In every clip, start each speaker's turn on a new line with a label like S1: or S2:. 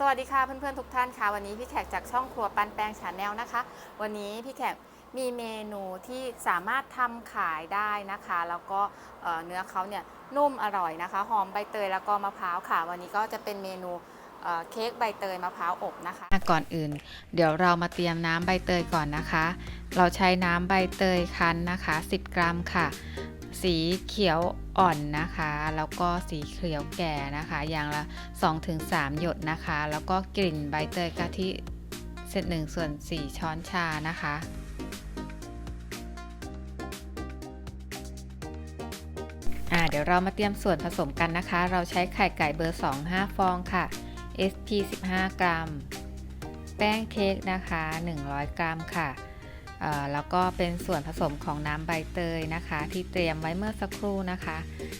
S1: สวัสดีค่ะเพื่อนๆทุกท่านค่ะวันนี้พี่แขกจากช่องครัวปันแปงชาแนลนะคะ วันนี้พี่แขกมีเมนูที่สามารถทำขายได้นะคะ แล้วก็เเนื้อเขาเนี่ยนุ่มอร่อยนะคะหอมใบเตยแล้วก็มะพร้าวค่ะ วันนี้ก็จะเป็นเมนูเเค้กใบเตยมะพร้าวอบนะคะ ก่อนอื่น เดี๋ยวเรามาเตรียมน้ำใบเตยก่อนนะคะ เราใช้น้ำใบเตยคั้นนะคะ 10 กรัมค่ะ สีเขียว อ่อนนะคะ แล้วก็สีเขียวแก่นะคะ อย่างละ 2-3 หยดนะคะ แล้วก็กลิ่นใบเตยกะทิเศษหนึ่งส่วน 4 ช้อนชานะคะอ่าเดี๋ยวเรามาเตรียมส่วนผสมกันนะคะ เราใช้ไข่ไก่เบอร์ 2 5 ฟองค่ะ SP 15 กรัม แป้งเค้กนะคะ 100 กรัมค่ะ แล้วก็เป็นส่วนผสมของน้ำใบเตยนะคะ ที่เตรียมไว้เมื่อสักครู่นะคะ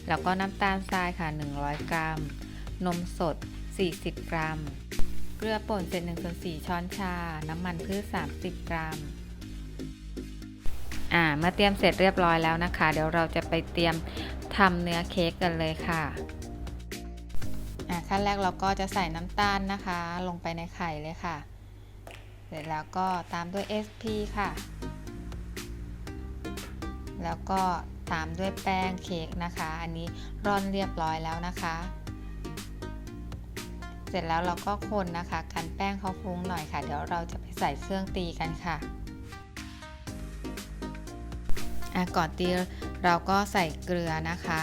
S1: แล้วก็น้ำตาลทรายค่ะ 100 กรัม นมสด 40 กรัม เกลือป่นเศษ1ส่วน4ช้อนชา น้ำมันพืช30 กรัมอ่าเมื่อเตรียมเสร็จเรียบร้อยแล้วนะคะ เดี๋ยวเราจะไปเตรียมทำเนื้อเค้กกันเลยค่ะอ่าขั้นแรกเราก็จะใส่น้ำตาลนะคะ ลงไปในไข่เลยค่ะ เสร็จแล้วก็ตามด้วย SP ค่ะ แล้วก็ตามด้วยแป้งเค้กนะคะ อันนี้ร่อนเรียบร้อยแล้วนะคะ เสร็จแล้วเราก็คนนะคะกันแป้งเขาฟุ้งหน่อยค่ะ เดี๋ยวเราจะไปใส่เครื่องตีกันค่ะก่อนตีเราก็ใส่เกลือนะคะ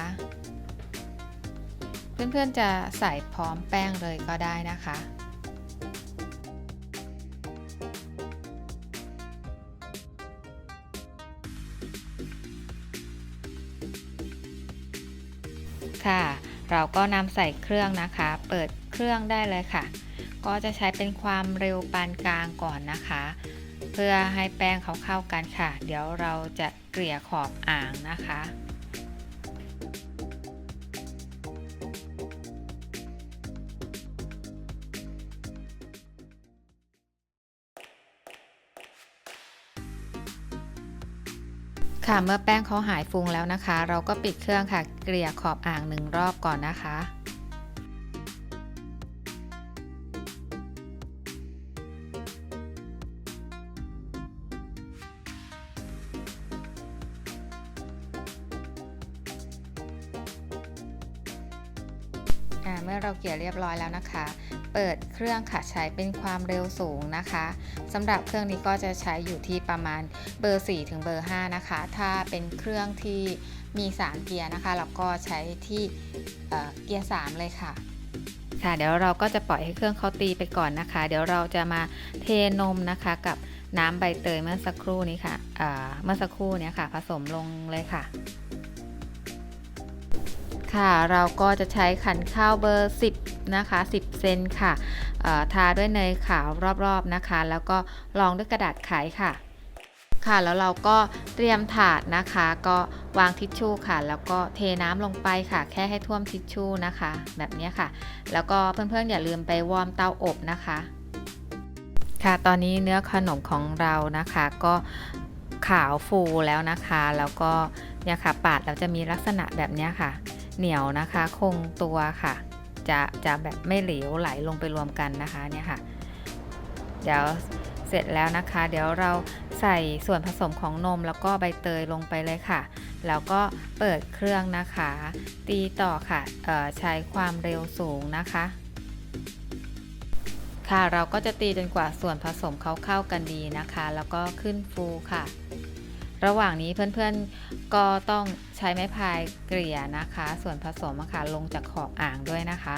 S1: เพื่อนๆจะใส่พร้อมแป้งเลยก็ได้นะคะ เราก็นำใส่เครื่องนะคะ เปิดเครื่องได้เลยค่ะ ก็จะใช้เป็นความเร็วปานกลางก่อนนะคะ เพื่อให้แป้งเขาเข้ากันค่ะ เดี๋ยวเราจะเกลี่ยขอบอ่างนะคะ ค่ะเมื่อแป้งเขาหายฟุ้งแล้วนะคะ เราก็ปิดเครื่องค่ะ เกลี่ยขอบอ่างหนึ่งรอบก่อนนะคะ เรียบร้อยแล้วนะคะ เปิดเครื่องค่ะใช้เป็นความเร็วสูงนะคะสำหรับเครื่องนี้ก็จะใช้อยู่ที่ประมาณเบอร์ 4 ถึงเบอร์ 5 นะคะ ถ้าเป็นเครื่องที่มี 3 เกียร์นะคะเราก็ใช้ที่เอ่อเกียร์ 3 เลยค่ะค่ะเดี๋ยวเราก็จะปล่อยให้เครื่องเขาตีไปก่อนนะคะ เดี๋ยวเราจะมาเทนมนะคะกับน้ำใบเตยเมื่อสักครู่นี้ค่ะเมื่อสักครู่เนี้ยค่ะ ผสมลงเลยค่ะ ค่ะ เราก็จะใช้ขันข้าวเบอร์ 10 นะคะ 10 เซนค่ะทาด้วยเนยขาวรอบๆนะคะ แล้วก็รองด้วยกระดาษไขค่ะ ค่ะ แล้วเราก็เตรียมถาดนะคะ ก็วางทิชชู่ค่ะ แล้วก็เทน้ำลงไปค่ะ แค่ให้ท่วมทิชชู่นะคะ แบบนี้ค่ะ แล้วก็เพื่อนๆอย่าลืมไปวอร์มเตาอบนะคะ ค่ะ ตอนนี้เนื้อขนมของเรานะคะก็ขาวฟูแล้วนะคะ แล้วก็เนี่ยค่ะปาดแล้วจะมีลักษณะแบบนี้ค่ะ เหนียวนะคะ คงตัวค่ะ จะจะแบบไม่เหลวไหลลงไปรวมกันนะคะเนี่ยค่ะ เดี๋ยวเสร็จแล้วนะคะ เดี๋ยวเราใส่ส่วนผสมของนมแล้วก็ใบเตยลงไปเลยค่ะ แล้วก็เปิดเครื่องนะคะ ตีต่อค่ะใช้ความเร็วสูงนะคะ ค่ะเราก็จะตีจนกว่าส่วนผสมเขาเข้ากันดีนะคะ แล้วก็ขึ้นฟูค่ะ ระหว่างนี้เพื่อนๆก็ต้องใช้ไม้พายเกลี่ยนะคะ ส่วนผสมะค่ะลงจากขอบอ่างด้วยนะคะ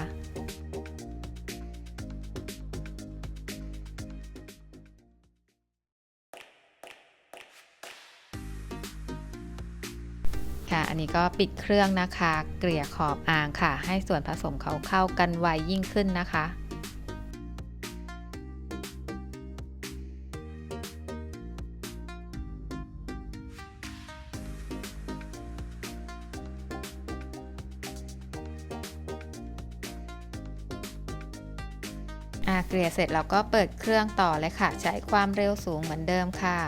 S1: ค่ะ อันนี้ก็ปิดเครื่องนะคะ เกลี่ยขอบอ่างค่ะ ให้ส่วนผสมเขาเข้ากันไวยิ่งขึ้นนะคะ เสร็จเราก็เปิดเครื่องต่อเลยค่ะ ใช้ความเร็วสูงเหมือนเดิมค่ะ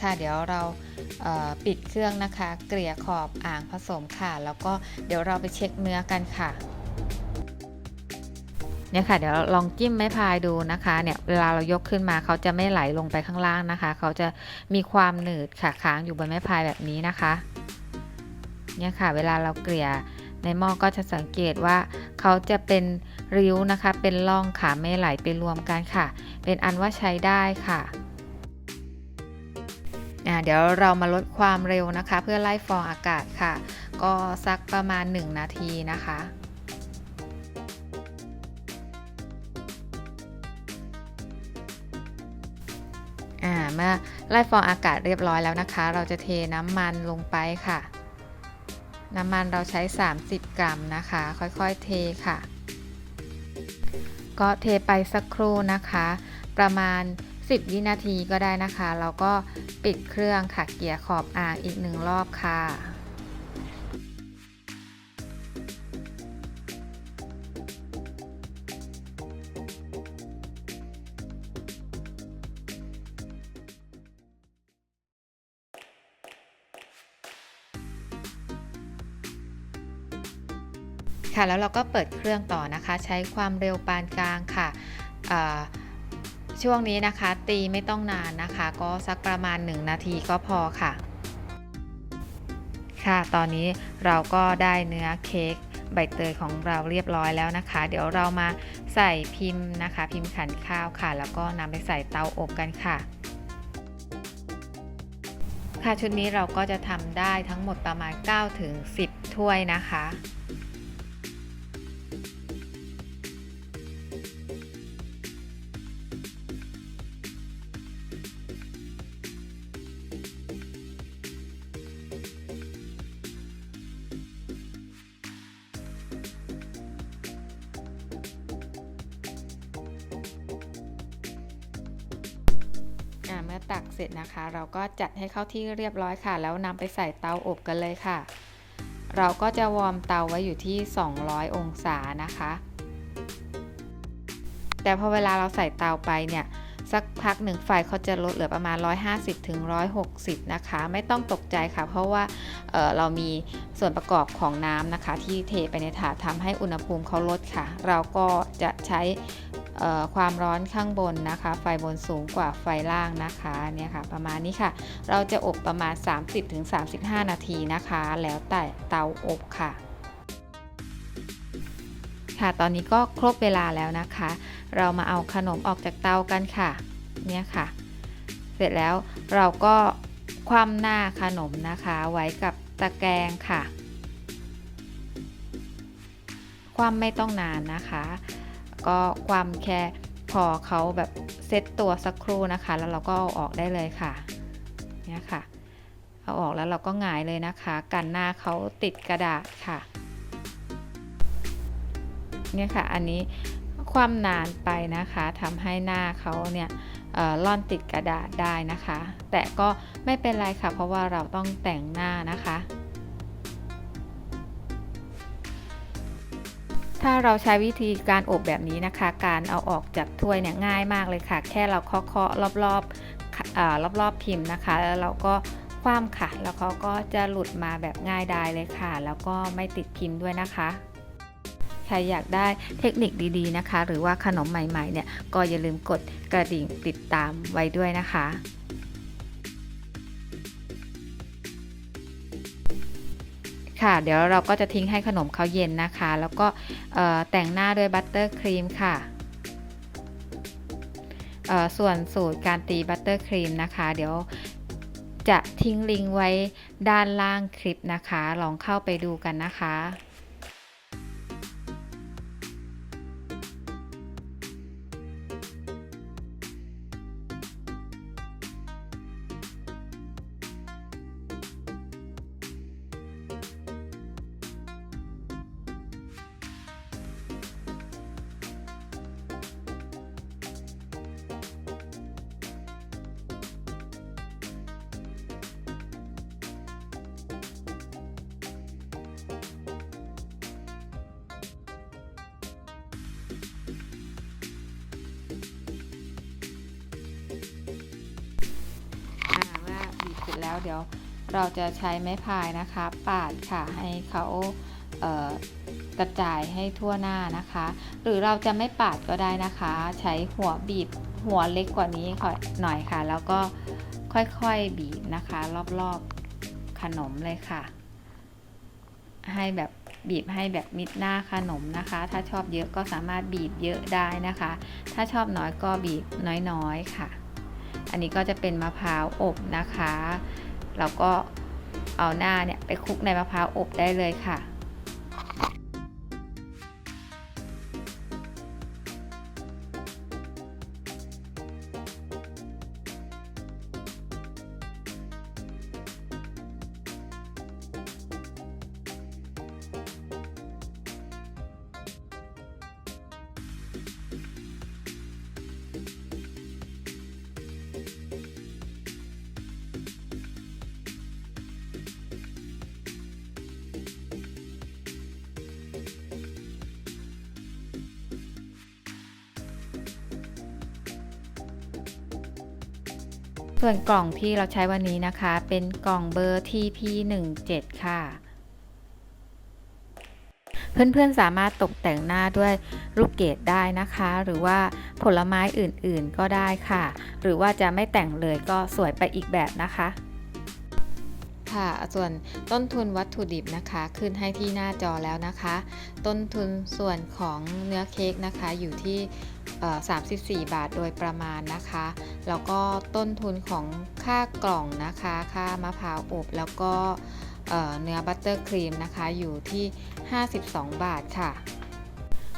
S1: ค่ะเดี๋ยวเราปิดเครื่องนะคะ เกลี่ยขอบอ่างผสมค่ะ แล้วก็เดี๋ยวเราไปเช็คเนื้อกันค่ะ เนี่ยค่ะเดี๋ยวลองจิ้มไม้พายดูนะคะเนี่ยเวลาเรายกขึ้นมาเขาจะไม่ไหลลงไปข้างล่างนะคะ เขาจะมีความหนืดค่ะค้างอยู่บนไม้พายแบบนี้นะคะเนี่ยค่ะเวลาเราเกลี่ยในหม้อก็จะสังเกตว่าเขาจะเป็นริ้วนะคะ เป็นร่องค่ะไม่ไหลไปรวมกันค่ะ เป็นอันว่าใช้ได้ค่ะอ่าเดี๋ยวเรามาลดความเร็วนะคะ เพื่อไล่ฟองอากาศค่ะ ก็สักประมาณ 1 นาทีนะคะ เมื่อไล่ฟองอากาศเรียบร้อยแล้วนะคะ เราจะเทน้ำมันลงไปค่ะ น้ำมันเราใช้ 30 กรัมนะคะ ค่อยๆเทค่ะ ก็เทไปสักครู่นะคะ ประมาณ 10 วินาทีก็ได้นะคะ เราก็ปิดเครื่องค่ะเกียร์ขอบอ่างอีกหนึ่งรอบค่ะ ค่ะแล้วเราก็เปิดเครื่องต่อนะคะ ใช้ความเร็วปานกลางค่ะช่วงนี้นะคะ ตีไม่ต้องนานนะคะ ก็สักประมาณ 1 นาทีก็พอค่ะ ค่ะตอนนี้เราก็ได้เนื้อเค้กใบเตยของเราเรียบร้อยแล้วนะคะ เดี๋ยวเรามาใส่พิมพ์นะคะ พิมพ์ขันข้าวค่ะ แล้วก็นำไปใส่เตาอบกันค่ะ ค่ะชุดนี้เราก็จะทำได้ทั้งหมดประมาณ9ถึง10 ถ้วยนะคะ ตักเสร็จนะคะ เราก็จัดให้เข้าที่เรียบร้อยค่ะ แล้วนำไปใส่เตาอบกันเลยค่ะ เราก็จะวอร์มเตาไว้อยู่ที่ 200 องศานะคะ แต่พอเวลาเราใส่เตาไปเนี่ยสักพักหนึ่งไฟเขาจะลดเหลือประมาณ 150ถึง160 นะคะ ไม่ต้องตกใจค่ะ เพราะว่าเเรามีส่วนประกอบของน้ำนะคะ ที่เทไปในถาดทำให้อุณหภูมิเขาลดค่ะ เราก็จะใช้ ความร้อนข้างบนนะคะ ไฟบนสูงกว่าไฟล่างนะคะเนี่ยค่ะประมาณนี้ค่ะ เราจะอบประมาณ 30-35 นาทีนะคะ แล้วแต่เตาอบค่ะ ค่ะตอนนี้ก็ครบเวลาแล้วนะคะ เรามาเอาขนมออกจากเตากันค่ะเนี่ยค่ะ เสร็จแล้วเราก็คว่ำหน้าขนมนะคะ ไว้กับตะแกรงค่ะ คว่ำไม่ต้องนานนะคะ ก็ความแค่พอเขาแบบเซตตัวสักครู่นะคะ แล้วเราก็เอาออกได้เลยค่ะเนี่ยค่ะ เอาออกแล้วเราก็หงายเลยนะคะ กันหน้าเขาติดกระดาษค่ะ เนี่ยค่ะ อันนี้ความนานไปนะคะทำให้หน้าเขาเนี่ยล่อนติดกระดาษได้นะคะ แต่ก็ไม่เป็นไรค่ะ เพราะว่าเราต้องแต่งหน้านะคะ ถ้าเราใช้วิธีการอบแบบนี้นะคะ การเอาออกจากถ้วยเนี่ยง่ายมากเลยค่ะ แค่เราเคาะๆรอบๆรอบๆพิมพ์นะคะ แล้วเราก็คว่ำค่ะ แล้วเขาก็จะหลุดมาแบบง่ายดายเลยค่ะ แล้วก็ไม่ติดพิมพ์ด้วยนะคะ ใครอยากได้เทคนิคดีๆนะคะ หรือว่าขนมใหม่ๆเนี่ย ก็อย่าลืมกดกระดิ่งติดตามไว้ด้วยนะคะ ค่ะ เดี๋ยวเราก็จะทิ้งให้ขนมเขาเย็นนะคะ แล้วก็แต่งหน้าด้วยบัตเตอร์ครีมค่ะส่วนสูตรการตีบัตเตอร์ครีมนะคะ เดี๋ยวจะทิ้งลิงก์ไว้ด้านล่างคลิปนะคะ ลองเข้าไปดูกันนะคะ แล้วเดี๋ยวเราจะใช้ไม้พายนะคะ ปาดค่ะให้เขาเกระจายให้ทั่วหน้านะคะ หรือเราจะไม่ปาดก็ได้นะคะ ใช้หัวบีบหัวเล็กกว่านี้หน่อยค่ะ แล้วก็ค่อยๆบีบนะคะ รอบๆขนมเลยค่ะ ให้แบบบีบให้แบบมิดหน้าขนมนะคะ ถ้าชอบเยอะก็สามารถบีบเยอะได้นะคะ ถ้าชอบน้อยก็บีบน้อยๆค่ะ อันนี้ก็จะเป็นมะพร้าวอบนะคะ เราก็เอาหน้าเนี่ยไปคลุกในมะพร้าวอบได้เลยค่ะ ส่วนกล่องที่เราใช้วันนี้นะคะ เป็นกล่องเบอร์ TP17 ค่ะ เพื่อนๆสามารถตกแต่งหน้าด้วยลูกเกดได้นะคะ หรือว่าผลไม้อื่นๆก็ได้ค่ะ หรือว่าจะไม่แต่งเลยก็สวยไปอีกแบบนะคะค่ะส่วนต้นทุนวัตถุดิบนะคะขึ้นให้ที่หน้าจอแล้วนะคะ ต้นทุนส่วนของเนื้อเค้กนะคะอยู่ที่ 34 บาทโดยประมาณนะคะ แล้วก็ต้นทุนของค่ากล่องนะคะ ค่ามะพร้าวอบ แล้วก็เเนื้อบัตเตอร์ครีมนะคะ อยู่ที่ 52 บาทค่ะ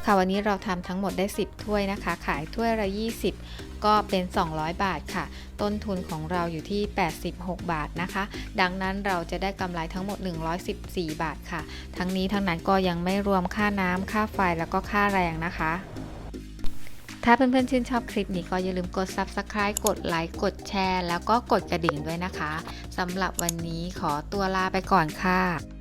S1: ค่ะวันนี้เราทำทั้งหมดได้ 10 ถ้วยนะคะ ขายถ้วยละ 20 ก็เป็น 200 บาทค่ะ ต้นทุนของเราอยู่ที่ 86 บาทนะคะ ดังนั้นเราจะได้กำไรทั้งหมด 114 บาทค่ะ ทั้งนี้ทั้งนั้นก็ยังไม่รวมค่าน้ำค่าไฟแล้วก็ค่าแรงนะคะ ถ้าเพื่อนๆชื่นชอบคลิปนี้ก็อย่าลืมกด Subscribe กดไลค์กดแชร์ แล้วก็กดกระดิ่งด้วยนะคะสำหรับวันนี้ขอตัวลาไปก่อนค่ะ